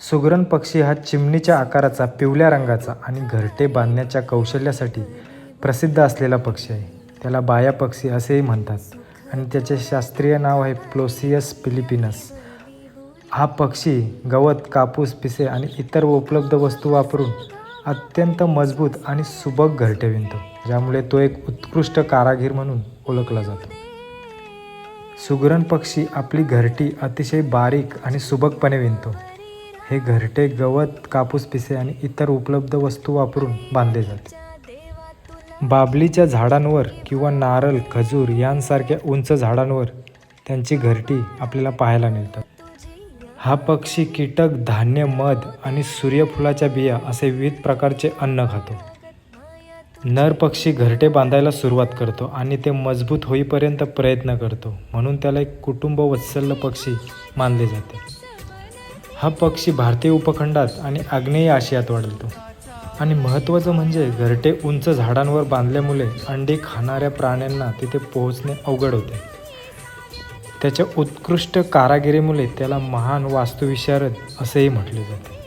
सुगरण पक्षी हा चिमणीच्या आकाराचा पिवळ्या रंगाचा आणि घरटे बांधण्याच्या कौशल्यासाठी प्रसिद्ध असलेला पक्षी आहे. त्याला बाया पक्षी असेही म्हणतात आणि त्याचे शास्त्रीय नाव आहे प्लोसियस फिलिपिनस. हा पक्षी गवत कापूस पिसे आणि इतर उपलब्ध वस्तू वापरून अत्यंत मजबूत आणि सुबक घरटे विणतो ज्यामुळे तो एक उत्कृष्ट कारागीर म्हणून ओळखला जातो. सुगरण पक्षी आपली घरटी अतिशय बारीक आणि सुबकपणे विणतो. हे घरटे गवत कापूस पिसे आणि इतर उपलब्ध वस्तू वापरून बांधले जाते. बाबलीच्या झाडांवर किंवा नारळ खजूर यांसारख्या उंच झाडांवर त्यांची घरटी आपल्याला पाहायला मिळतात. हा पक्षी कीटक धान्य मध आणि सूर्यफुलाच्या बिया असे विविध प्रकारचे अन्न खातो. नर पक्षी घरटे बांधायला सुरुवात करतो आणि ते मजबूत होईपर्यंत प्रयत्न करतो म्हणून त्याला एक कुटुंब वत्सल्य पक्षी मानले जाते. हा पक्षी भारतीय उपखंडात आणि आग्नेय आशियात वाढतो आणि महत्त्वाचं म्हणजे घरटे उंच झाडांवर बांधल्यामुळे अंडी खाणाऱ्या प्राण्यांना तिथे पोहोचणे अवघड होते. त्याच्या उत्कृष्ट कारागिरीमुळे त्याला महान वास्तुविशारद असेही म्हटले जाते.